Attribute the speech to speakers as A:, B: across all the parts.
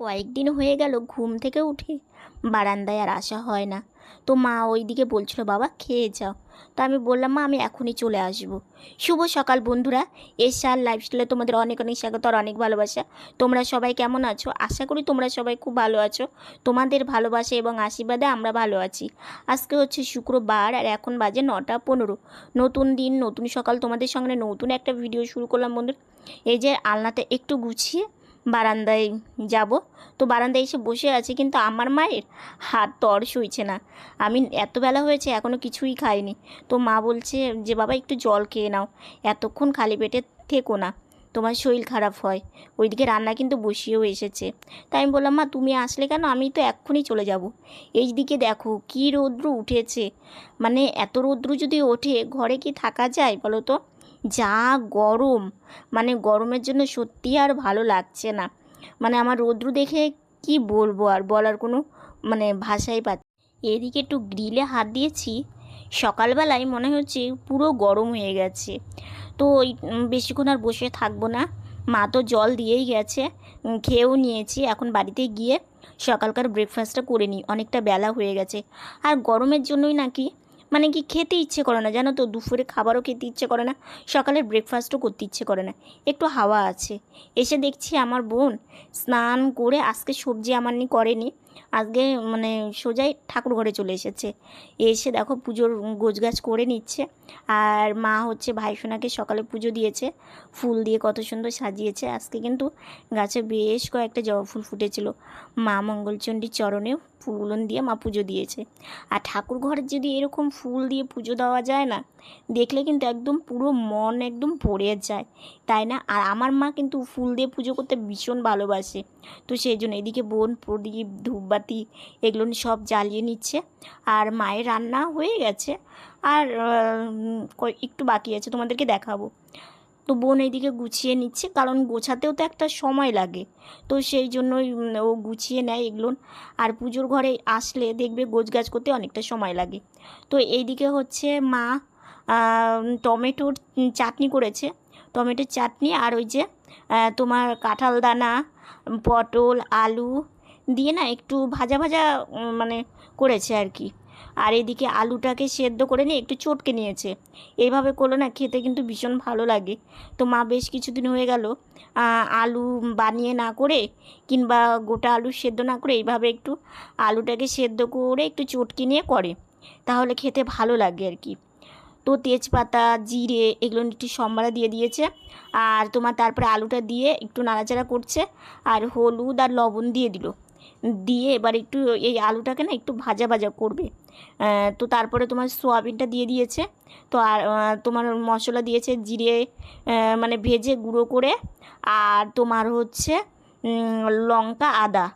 A: কয়েকদিন হয়ে গেল ঘুম থেকে উঠে। বারান্দায় আর আসা হয় না। তো মা ওইদিকে বলছিল, বাবা, খেয়ে যাও। তো আমি বললাম, মা, আমি এখনই চলে আসব। শুভ সকাল বন্ধুরা। এসআর লাইফস্টাইলে তোমাদের অনেক অনেক স্বাগত আর অনেক ভালোবাসা। তোমরা সবাই কেমন আছো? আশা করি তোমরা সবাই খুব ভালো আছো। তোমাদের ভালোবাসা এবং আশীর্বাদে আমরা ভালো আছি। আজকে হচ্ছে শুক্রবার আর এখন বাজে নটা পনেরো। নতুন দিন, নতুন সকাল। তোমাদের সঙ্গে নতুন একটা ভিডিও শুরু করলাম বন্ধুরা। এই যে আলনাটা একটু গুছিয়ে বারান্দায় যাব। তো বারান্দায় এসে বসে আছি, কিন্তু আমার মায়ের হাত তর সইছে না। আমি এত বেলা হয়েছে এখনও কিছুই খাইনি। তো মা বলছে যে, বাবা, একটু জল খেয়ে নাও। এতক্ষণ খালি পেটে থেকো না। তোমার শরীর খারাপ হয়। ওইদিকে রান্না কিন্তু বসিয়েও এসেছে। তাই আমি বললাম, মা, তুমি আসলে কেন? আমি তো এক্ষুনি চলে যাব। এই দিকে দেখো, কী রৌদ্র উঠেছে। মানে এত রৌদ্র যদি ওঠে, ঘরে কি থাকা যায় বলো তো? যা গরম। মানে গরমের জন্য সত্যি আর ভালো লাগছে না। মানে আমার রৌদ্র দেখে কি বলব আর বলার কোনো মানে ভাষাই পাচ্ছি এদিকে একটু গ্রিলে হাত দিয়েছি। সকালবেলায় মনে হচ্ছে পুরো গরম হয়ে গেছে। তো ওই বেশিক্ষণ আর বসে থাকব না। মা তো জল দিয়েই গেছে। খেয়েও নিয়েছি। এখন বাড়িতে গিয়ে সকালকার ব্রেকফাস্টটা করে নিই। অনেকটা বেলা হয়ে গেছে। আর গরমের জন্যই নাকি মানে কি খেতে ইচ্ছে করে না, জানো তো? দুপুরে খাবারও খেতে ইচ্ছে করে না, সকালের ব্রেকফাস্টও করতে ইচ্ছে করে না। একটু হাওয়া আছে। এসে দেখছি আমার বোন স্নান করে আজকে সবজি আমার নি করেনি। আজকে মানে সোজাই ঠাকুর ঘরে চলে এসেছে। এসে দেখো পুজোর গোছগাছ করে নিচ্ছে। আর মা হচ্ছে ভাইসোনাকে সকালে পুজো দিয়েছে। ফুল দিয়ে কত সুন্দর সাজিয়েছে। আজকে কিন্তু গাছে বেশ কয়েকটা জবা ফুল ফুটেছিল। মা মঙ্গলচণ্ডীর চরণেও ফুলগুলো দিয়ে মা পুজো দিয়েছে। আর ঠাকুর ঘরে যদি এরকম ফুল দিয়ে পুজো দেওয়া যায় না, দেখলে কিন্তু একদম পুরো মন একদম ভরে যায়। তাই না? আর আমার মা কিন্তু ফুল দিয়ে পুজো করতে ভীষণ ভালোবাসে। তো সেই জন্য এদিকে বোন, প্রদীপ, ধূপবাতি এগুলো সব জ্বালিয়ে নিচ্ছে। আর মায়ের রান্না হয়ে গেছে। আর একটু বাকি আছে, তোমাদেরকে দেখাবো। তো বোন এইদিকে গুছিয়ে নিচ্ছে, কারণ গোছাতেও তো একটা সময় লাগে। তো সেই জন্যই ও গুছিয়ে নেয় এগুলো। আর পুজোর ঘরে আসলে দেখবে গোছগাছ করতে অনেকটা সময় লাগে। তো এইদিকে হচ্ছে মা টমেটোর চাটনি করেছে। টমেটোর চাটনি আর ওই যে তোমার কাঁঠাল দানা, পটল, আলু দিয়ে না একটু ভাজা ভাজা মানে করেছে আর কি। আর এদিকে আলুটাকে সেদ্ধ করে নিয়ে একটু চটকে নিয়েছে। এইভাবে করলে না খেতে কিন্তু ভীষণ ভালো লাগে। তো মা বেশ কিছুদিন হয়ে গেল আলু বানিয়ে না করে কিংবা গোটা আলু সেদ্ধ না করে এইভাবে একটু আলুটাকে সেদ্ধ করে একটু চটকে নিয়ে করে। তাহলে খেতে ভালো লাগে আর কি। তো তেজপাতা, জিরে এগুলো একটু সম্বারা দিয়ে দিয়েছে। আর তোমার তারপরে আলুটা দিয়ে একটু নাড়াচাড়া করছে। আর হলুদ আর লবণ দিয়ে দিল। দিয়ে এবার একটু এই আলুটাকে না একটু ভাজা ভাজা করবে। তো তারপরে তোমার সোয়াবিনটা দিয়ে দিয়েছে। তো আর তোমার মশলা দিয়েছে জিরে মানে ভেজে গুঁড়ো করে। আর তোমার হচ্ছে লঙ্কা আদা।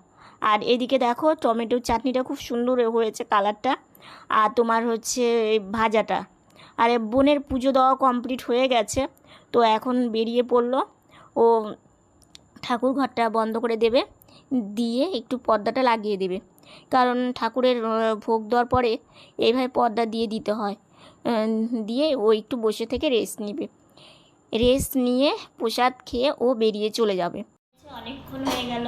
A: আর এদিকে দেখো টমেটোর চাটনিটা খুব সুন্দর হয়েছে কালারটা। আর তোমার হচ্ছে ভাজাটা। আর বোনের পুজো দেওয়া কমপ্লিট হয়ে গেছে। তো এখন বেরিয়ে পড়ল। ও ঠাকুর ঘরটা বন্ধ করে দেবে। দিয়ে একটু পর্দাটা লাগিয়ে দেবে। কারণ ঠাকুরের ভোগ দেওয়ার পরে এইভাবে পর্দা দিয়ে দিতে হয়। দিয়ে ও একটু বসে থেকে রেস্ট নেবে। রেস্ট নিয়ে প্রসাদ খেয়ে ও বেরিয়ে চলে যাবে। অনেকক্ষণ হয়ে গেল।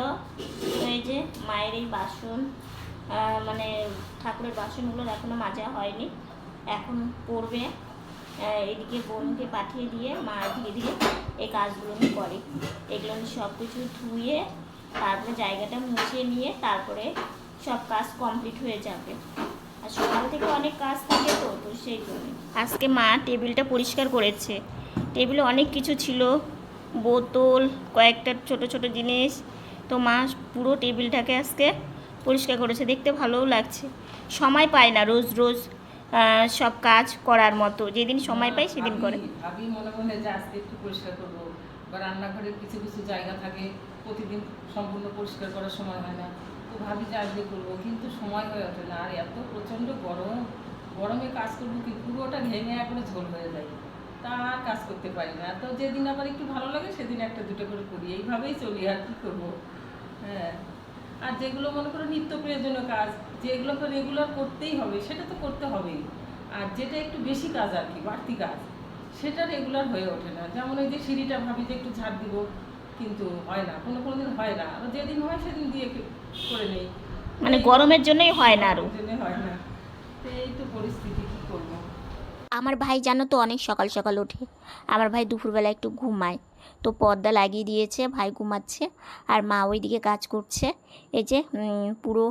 A: এই যে মায়ের এই বাসন মানে ঠাকুরের বাসনগুলো এখনও মাজা হয়নি। এখন পড়বে। এদিকে বোনকে পাঠিয়ে দিয়ে মা ধীরে ধীরে এই কাজগুলো করে। এগুলো সব কিছু ধুয়ে তারপরে জায়গাটা মুছে নিয়ে তারপরে সব কাজ কমপ্লিট হয়ে যাবে। আর সকাল থেকে অনেক কাজ থাকে তো তো সেই জন্য। আজকে মা টেবিলটা পরিষ্কার করেছে। টেবিলে অনেক কিছু ছিল বোতল কয়েকটা ছোট ছোট জিনিস। তো মা পুরো টেবিলটাকে আজকে পরিষ্কার করেছে। দেখতে ভালোও লাগছে। সময় পায় না রোজ রোজ আহ, সব কাজ করার মতো। যেদিন সময় পাই সেদিন করে।
B: ভাবি মনে মনে যে আজকে একটু পরিষ্কার করব। বা রান্নাঘরের কিছু কিছু জায়গা থাকে প্রতিদিন সম্পূর্ণ পরিষ্কার করার সময় হয় না। তো ভাবি যে আজকে করব, কিন্তু সময় হয়ে ওঠে না। আর এত প্রচণ্ড গরম। গরমে কাজ করব কি? পুরোটা ঘেমে একবারে ঝোল হয়ে যায়। তা আর কাজ করতে পারি না। তো যেদিন আবার একটু ভালো লাগে, সেদিন একটা দুটো করে করি। এইভাবেই চলি আর কি করব। হ্যাঁ। আর যেগুলো মনে করো নিত্য প্রয়োজনীয় কাজ যেগুলোকে রেগুলার করতেই হবে, সেটা তো করতে হবেই। আর যেটা একটু বেশি কাজ আর কি, বাড়তি কাজ, সেটা রেগুলার হয়ে ওঠে না। যেমন ওই যে সিঁড়িটা ভাবি যে একটু ঝাড় দিব কিন্তু হয় না কোনো কোনো দিন হয় না। আর যেদিন হয় সেদিন দিয়ে করে নেই।
A: মানে গরমের জন্যই হয় না আরও
B: হয় না। তো এই তো পরিস্থিতি কী করব?
A: আমার ভাই জানো তো অনেক সকাল সকাল ওঠে। আমার ভাই দুপুরবেলা একটু ঘুমায়। তো পর্দা লাগিয়ে দিয়েছে ভাই ঘুমাচ্ছে। আর মা ওইদিকে কাজ করছে। এই যে পুরো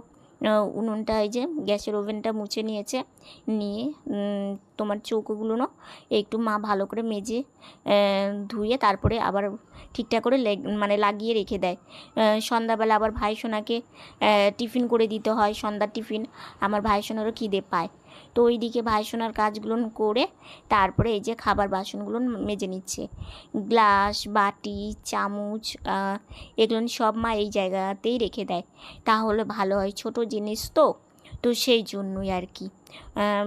A: উনুনটা, এই যে গ্যাসের ওভেনটা মুছে নিয়েছে। নিয়ে তোমার চৌকোগুলো না একটু মা ভালো করে মেজে ধুয়ে তারপরে আবার ঠিকঠাক করে মানে লাগিয়ে রেখে দেয়। সন্ধ্যাবেলা আবার ভাই সোনাকে টিফিন করে দিতে হয়, সন্ধ্যার টিফিন। আমার ভাই সোনারও খিদে পায়। তো ওইদিকে ভাই সোনার কাজগুলো করে তারপরে এই যে খাবার বাসনগুলো মেজে নিচ্ছে। গ্লাস, বাটি, চামচ এগুলো সব মা এই জায়গাতেই রেখে দেয়। তাহলে ভালো হয় ছোট জিনিস তো তো সেই জন্যই আর কি।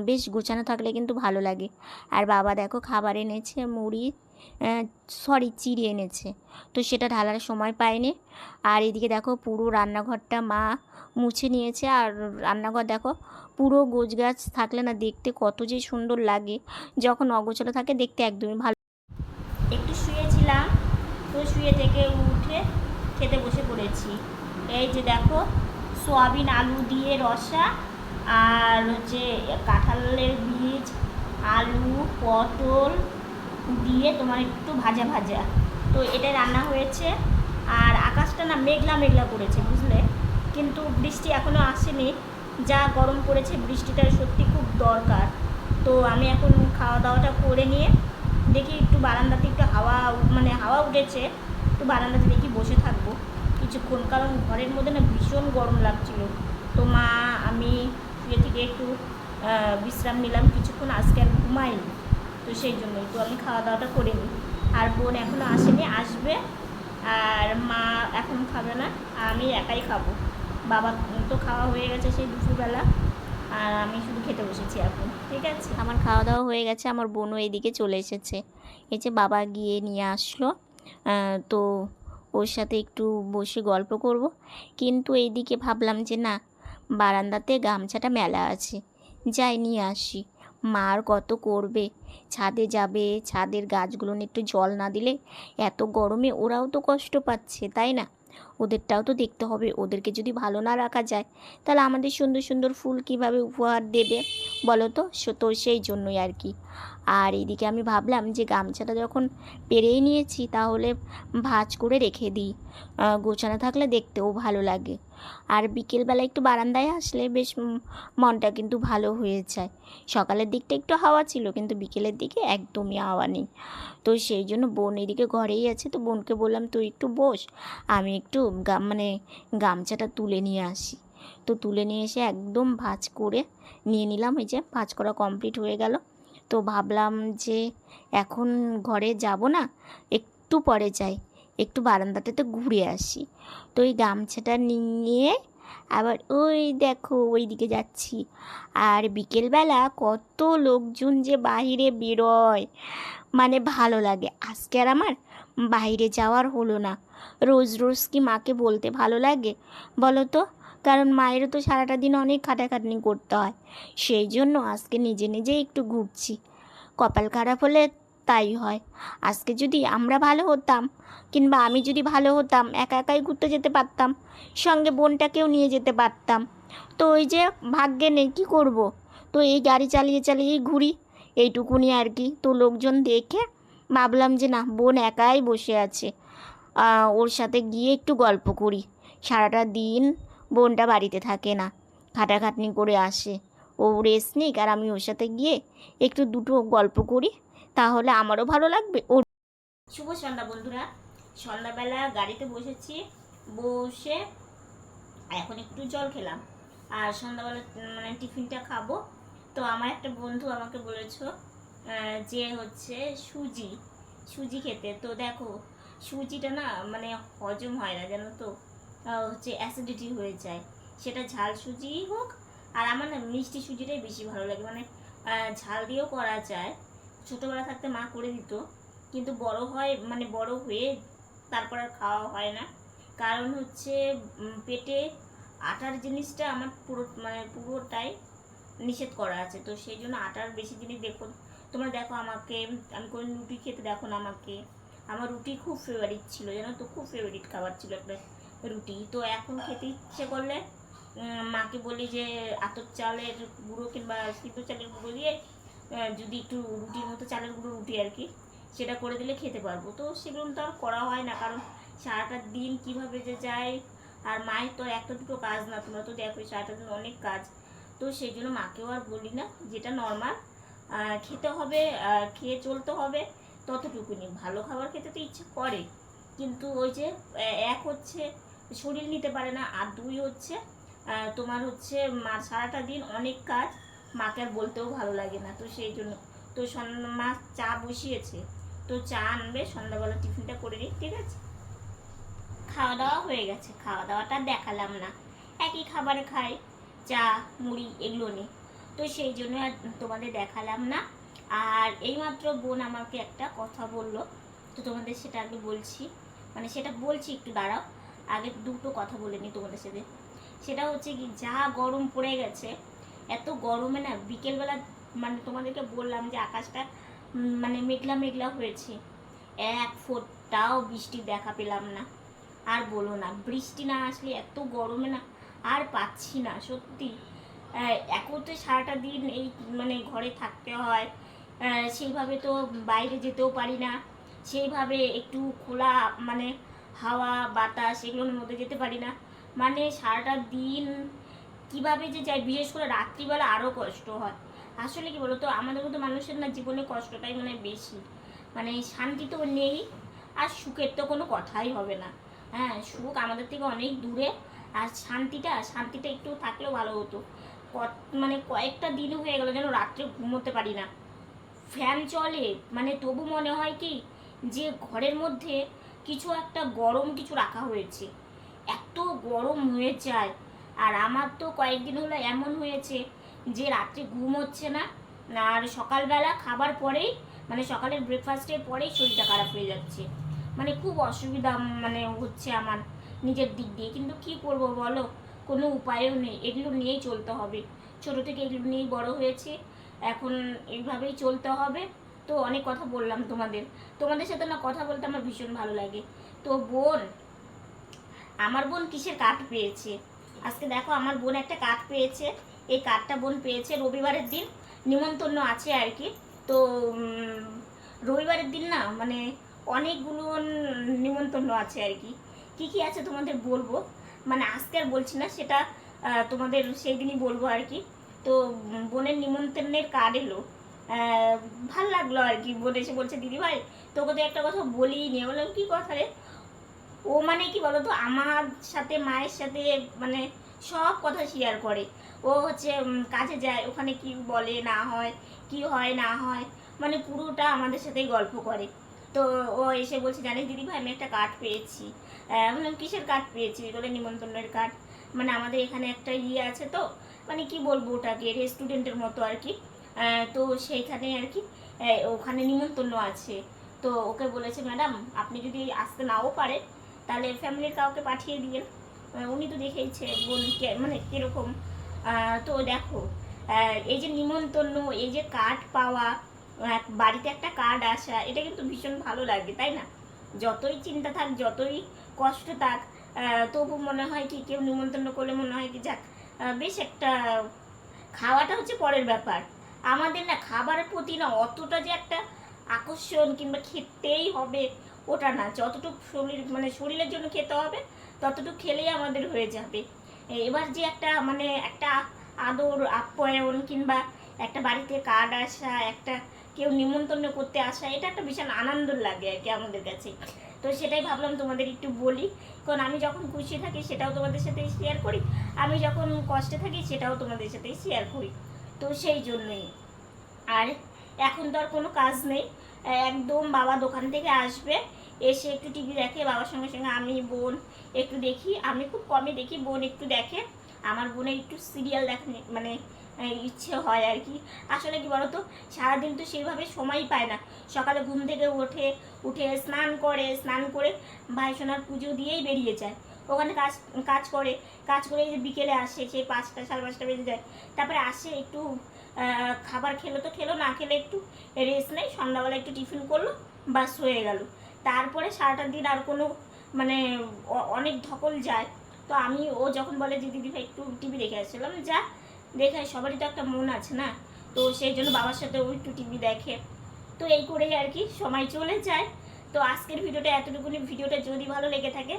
A: বেশ গোছানো থাকলে কিন্তু ভালো লাগে। আর বাবা দেখো খাবার এনেছে, মুড়ি সরি চিড়ে এনেছে, তো সেটা ঢালার সময় পায়নি। আর এদিকে দেখো পুরো রান্নাঘরটা মা মুছে নিয়েছে। আর রান্নাঘর দেখো পুরো গোছগাছ থাকলে না দেখতে কত যে সুন্দর লাগে। যখন অগোছালো থাকে দেখতে একদমই ভালো একটু শুয়েছিলাম, তো শুয়ে থেকে উঠে খেতে বসে পড়েছি। এই যে দেখো, সোয়াবিন আলু দিয়ে রসা আর হচ্ছে কাঁঠালের বীজ, আলু, পটল দিয়ে তোমার একটু ভাজা ভাজা। তো এটা রান্না হয়েছে আর আকাশটা না মেঘলা মেঘলা করেছে, বুঝলে? কিন্তু বৃষ্টি এখনও আসেনি। যা গরম পড়েছে বৃষ্টিটা সত্যি খুব দরকার। তো আমি এখন খাওয়া দাওয়াটা করে নিয়ে দেখি একটু বারান্দাতে একটু হাওয়া মানে হাওয়া উঠেছে, একটু বারান্দাতে দেখি বসে থাকব। কিছুক্ষণ, কারণ ঘরের মধ্যে না ভীষণ গরম লাগছিল। তো মা, আমি শুয়ে থেকে একটু বিশ্রাম নিলাম। কিছুক্ষণ আজকে আর ঘুমাইনি, তো সেই জন্যই তো আমি খাওয়া দাওয়াটা করে নিই। আর বোন এখনও আসেনি, আসবে। আর মা এখন খাবে না, আমি একাই খাব। বাবা তো খাওয়া হয়ে গেছে সেই দুপুরবেলা। আর আমি শুধু খেতে বসেছি এখন, ঠিক আছে? আমার খাওয়া দাওয়া হয়ে গেছে, আমার বোনও এইদিকে চলে এসেছে। যে বাবা গিয়ে নিয়ে আসলো তো ওর সাথে একটু বসে গল্প করব। কিন্তু এইদিকে ভাবলাম যে না, বারান্দাতে গামছাটা মেলা আছে, যাই নিয়ে আসি। মার কত করবে? ছাদে যাবে, ছাদের গাছগুলো একটু জল না দিলে এত গরমে ওরাও তো কষ্ট পাচ্ছে, তাই না? ওদেরটাও তো দেখতে হবে। ওদেরকে যদি ভালো না রাখা যায়, তাহলে আমাদের সুন্দর সুন্দর ফুল কীভাবে উপহার দেবে বলো তো? তো সেই জন্যই আর কি। আর এদিকে আমি ভাবলাম যে গামছাটা যখন পেরেই নিয়েছি তাহলে ভাঁজ করে রেখে দিই। গোছানো থাকলে দেখতেও ভালো লাগে। আর বিকেলবেলা একটু বারান্দায় আসলে বেশ মনটা কিন্তু ভালো হয়ে যায়। সকালের দিকটা একটু হাওয়া ছিল কিন্তু বিকেলের দিকে একদমই হাওয়া নেই। তো সেই জন্য বোন এদিকে ঘরেই আছে তো বোনকে বললাম, তুই একটু বস, আমি একটু মানে গামছাটা তুলে নিয়ে আসি। তো তুলে নিয়ে এসে একদম ভাঁজ করে নিয়ে নিলাম, এই যে ভাঁজ করা কমপ্লিট হয়ে গেল। তো ভাবলাম যে এখন ঘরে যাব না, একটু পরে যাই, একটু বারান্দাটাতে ঘুরে আসি। তো ওই গামছাটা নিয়ে আবার ওই দেখো ওই দিকে যাচ্ছি। আর বিকেলবেলা কত লোকজন যে বাইরে বেরোয় মানে ভালো লাগে। আজকে আর আমার বাইরে যাওয়ার হলো না। রোজ রোজ কি মাকে বলতে ভালো লাগে? বলো তো। কারণ মায়েরও তো সারাটা দিন অনেক খাটাখাটনি করতে হয়। সেই জন্য আজকে নিজে নিজেই একটু ঘুরছি। কপাল খারাপ হলে তাই হয়। আজকে যদি আমরা ভালো হতাম কিংবা আমি যদি ভালো হতাম, একা একাই ঘুরতে যেতে পারতাম, সঙ্গে বোনটাকেও নিয়ে যেতে পারতাম। তো ওই যে ভাগ্যে নেই, কী করব? তো এই গাড়ি চালিয়ে চালিয়েই ঘুরি। এইটুকুনি আর কি। তো লোকজন দেখে ভাবলাম যে না, বোন একাই বসে আছে। ওর সাথে গিয়ে একটু গল্প করি। সারাটা দিন বোনটা বাড়িতে থাকে না। খাটাখাটনি করে আসে। ও রেস্ট নিক আর আমি ওর সাথে গিয়ে একটু দুটো গল্প করি, তাহলে আমারও ভালো লাগবে। ওর শুভ সন্ধ্যা বন্ধুরা। সন্ধ্যাবেলা গাড়িতে বসেছি, বসে এখন একটু জল খেলাম। আর সন্ধ্যাবেলা মানে টিফিনটা খাব। তো আমার একটা বন্ধু আমাকে বলেছ যে হচ্ছে সুজি সুজি খেতে। তো দেখো, সুজিটা না মানে হজম হয় না, জানো তো? হচ্ছে অ্যাসিডিটি হয়ে যায়, সেটা ঝাল সুজিই হোক, আর আমার না মিষ্টি সুজিটাই বেশি ভালো লাগে। মানে ঝাল দিয়েও করা যায়। ছোটোবেলা থাকতে মা করে দিত, কিন্তু বড় হয় মানে বড় হয়ে তারপর আর খাওয়া হয় না। কারণ হচ্ছে পেটে আটার জিনিসটা আমার পুরো মানে পুরোটাই নিষেধ করা আছে। তো সেই জন্য আটার বেশি জিনিস দেখো, তোমরা দেখো আমাকে, আমি কোনো রুটি খেতে দেখো না আমাকে। আমার রুটি খুব ফেভারিট ছিল, জানো তো? খুব ফেভারিট খাবার ছিল একটা রুটি। তো এখন খেতে ইচ্ছে করলে মাকে বলি যে, আতর চালের গুঁড়ো কিংবা সিদ্ধ চালের গুঁড়ো দিয়ে যদি একটু রুটির মতো চালের গুঁড়ো রুটি আর কি, সেটা করে দিলে খেতে পারব। তো সেগুলো তো আর করা হয় না, কারণ সারাটা দিন কীভাবে যে যায়, আর মায়ের তো একটা দুটো কাজ না, তোমরা তো দেখো সারাটা দিন অনেক কাজ। তো সেই জন্য মাকেও আর বলি না, যেটা নর্মাল খেতে হবে খেয়ে চলতে হবে, ততটুকুনি। ভালো খাবার খেতে তো ইচ্ছে করে, কিন্তু ওই যে এক হচ্ছে শরীর নিতে পারে না। আর দুই হচ্ছে তোমার হচ্ছে, মা সারাটা দিন অনেক কাজ, মাকে আর বলতেও ভালো লাগে না। তো সেই জন্য, তো মা চা বসিয়েছে, তো চা আনবে, সন্ধ্যাবেলা টিফিনটা করে নিই, ঠিক আছে? খাওয়া দাওয়া হয়ে গেছে। খাওয়া দাওয়াটা দেখালাম না। একই খাবার খাই, চা, মুড়ি এগুলো নেই। তো সেই জন্য আর তোমাদের দেখালাম না। আর এইমাত্র বোন আমাকে একটা কথা বলল, তো তোমাদের সেটা আগে বলছি। মানে সেটা বলছি, একটু দাঁড়াও। আগে দুটো কথা বলে নিই তোমাদের সাথে। সেটা হচ্ছে কি, যা গরম পড়ে গেছে, এত গরমে না বিকেলবেলা মানে তোমাদেরকে বললাম যে আকাশটা মানে মেঘলা মেঘলা হয়েছে। এক ফোটটাও বৃষ্টি দেখা পেলাম না। আর বলো না, বৃষ্টি না আসলে এত গরমে না আর পাচ্ছি না, সত্যি। এখন তো সারাটা দিন এই মানে ঘরে থাকতে হয়। সেইভাবে তো বাইরে যেতেও পারি না। সেইভাবে একটু খোলা মানে হাওয়া, বাতাস, এগুলোর মধ্যে যেতে পারি না। মানে সারাটা দিন কীভাবে যে যায় বিশেষ করে রাত্রিবেলা আরও কষ্ট হয়। আসলে কি বলতো, আমাদের মতো মানুষের না জীবনে কষ্টটাই মানে বেশি। মানে শান্তি তো নেই, আর সুখের তো কোনো কথাই হবে না। হ্যাঁ সুখ আমাদের থেকে অনেক দূরে, আর শান্তিটা শান্তিটা একটু থাকলেও ভালো হতো। মানে কয়েকটা দিন হয়ে গেল যেন রাত্রে ঘুমোতে পারি না। ফ্যান চলে মানে তবু মনে হয় কি, যে ঘরের মধ্যে কিছু একটা গরম কিছু রাখা হয়েছে। এত গরম হয়ে যায় আর আমার তো কয়েকদিন হলো এমন হয়েছে যে রাত্রে ঘুম হচ্ছে না। আর সকালবেলা খাবার পরেই মানে সকালের ব্রেকফাস্টের পরেই শরীরটা খারাপ হয়ে যাচ্ছে। মানে খুব অসুবিধা মানে হচ্ছে আমার নিজের দিক দিয়ে। কিন্তু কি করব বলো? কোনো উপায়ও নেই। এগুলো নিয়েই চলতে হবে। ছোট থেকে এগুলো নিয়েই বড় হয়েছে। এখন এইভাবেই চলতে হবে। তো অনেক কথা বললাম তোমাদের। তোমাদের সাথে না কথা বলতে আমার ভীষণ ভালো লাগে। তো বোন, আমার বোন কিসের কাঠ পেয়েছে? আজকে দেখো আমার বোন একটা কাঠ পেয়েছে। এই কাঠটা বোন পেয়েছে রবিবারের দিন। নিমন্ত্রণ আছে আর কি। তো রবিবারের দিন না মানে অনেকগুলো নিমন্ত্রণ আছে আর কি। কি কি আছে তোমাদের বলব? মানে আজকে আর বলছি না, সেটা তোমাদের সেই দিনই বলব আর কি। তো বোনের নিমন্ত্রণের কার্ড এলো। ভালো লাগল আর কি। বোন এসে বলছে দিদি ভাই তোকে তো একটা কথা বলিই নি বললাম, কি কথা রে? ও মানে কি বলতো, আমার সাথে, মায়ের সাথে মানে সব কথা শেয়ার করে। ও হচ্ছে কাজে যায়, ওখানে কি বলে না হয়, কি হয় না হয় মানে পুরোটা আমাদের সাথেই গল্প করে। তো ও এসে বলছে, জানিস দিদি ভাই আমি একটা কার্ড পেয়েছি। বললাম, কিসের কার্ড পেয়েছি বলে, নিমন্ত্রণের কার্ড মানে আমাদের এখানে একটা ইয়ে আছে তো মানে কি বলব ওটাকে রেস্টুরেন্টের মতো আর কি। তো সেইখানে আর কি ওখানে নিমন্ত্রণ আছে। তো ওকে বলেছে, ম্যাডাম, আপনি যদি আসতে নাও পারে তাহলে ফ্যামিলির কাউকে পাঠিয়ে দিবেন উনি তো দেখেইছে বোনকে মানে কীরকম। তো দেখো এই যে নিমন্ত্রণ, এই যে কার্ড পাওয়া বাড়িতে একটা কার্ড আসা, এটা কিন্তু ভীষণ ভালো লাগে, তাই না? যতই চিন্তা থাক, যতই কষ্ট থাক তবু মনে হয় কি, কেউ নিমন্ত্রণ করলে মনে হয় কি, যাক বেশ একটা, খাওয়াটা হচ্ছে পরের ব্যাপার। আমাদের না খাবারের প্রতি না অতটা যে একটা আকর্ষণ কিংবা খেতেই হবে ওটা না। যতটুকু শরীর মানে শরীরের জন্য খেতে হবে, ততটুকু খেলেই আমাদের হয়ে যাবে। এবার যে একটা মানে একটা আদর, আপ্যায়ন কিংবা একটা বাড়িতে কার্ড আসা, একটা কেউ নিমন্ত্রণ করতে আসা, এটা একটা বিশাল আনন্দ লাগে আর কি আমাদের কাছে। তো সেটাই ভাবলাম তোমাদের একটু বলি। কারণ আমি যখন খুশি থাকি সেটাও তোমাদের সাথে শেয়ার করি। আমি যখন কষ্টে থাকি সেটাও তোমাদের সাথে শেয়ার করি। তো সেই জন্যই। আর এখন তো আর কোনো কাজ নেই। একদম বাবা দোকান থেকে আসবে, এসে একটু টিভি দেখে, বাবার সঙ্গে সঙ্গে আমি, বোন একটু দেখি। আমি খুব কমই দেখি, বোন একটু দেখে। আমার বোনের একটু সিরিয়াল দেখা মানে ইচ্ছে হয় আর কি। আসলে কি বলতো, সারাদিন তো সেইভাবে সময় পায় না। সকালে ঘুম থেকে ওঠে উঠে স্নান করে স্নান করে ভাই সোনার পুজো দিয়েই বেরিয়ে যায়। ওখানে কাজ কাজ করে কাজ করে বিকেলে আসে সেই পাঁচটা, সাড়ে পাঁচটা বেজে যায়। তারপরে আসে একটু খাবার খেলো তো খেলো, না খেলে একটু রেস্ট নেই, সন্ধ্যাবেলা একটু টিফিন করল, বাস হয়ে গেল। তারপরে সারাটা দিন আর কোনো মানে অনেক ধকল যায়। তো আমি, ও যখন বলে যে, দিদি ভাই, একটু টিভি দেখে আসছিলাম, যা, দেখে সবারই তো একটা মন আছে না? তো সেই জন্য বাবার সাথে ও একটু টিভি দেখে। তো এই করেই আর কি, সময় চলে যায়। তো আজকের ভিডিওটা এতটুকুনি। ভিডিওটা যদি ভালো লেগে থাকে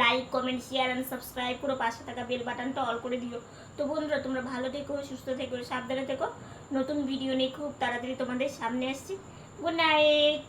A: like comment share and subscribe করে পাশে থাকা বেল বাটনটা অল করে দিও। তো বন্ধুরা, তোমরা ভালো থেকো, সুস্থ থেকো, সাবধানে থেকো। নতুন ভিডিও নিয়ে খুব তাড়াতাড়ি তোমাদের সামনে আসছি। Good night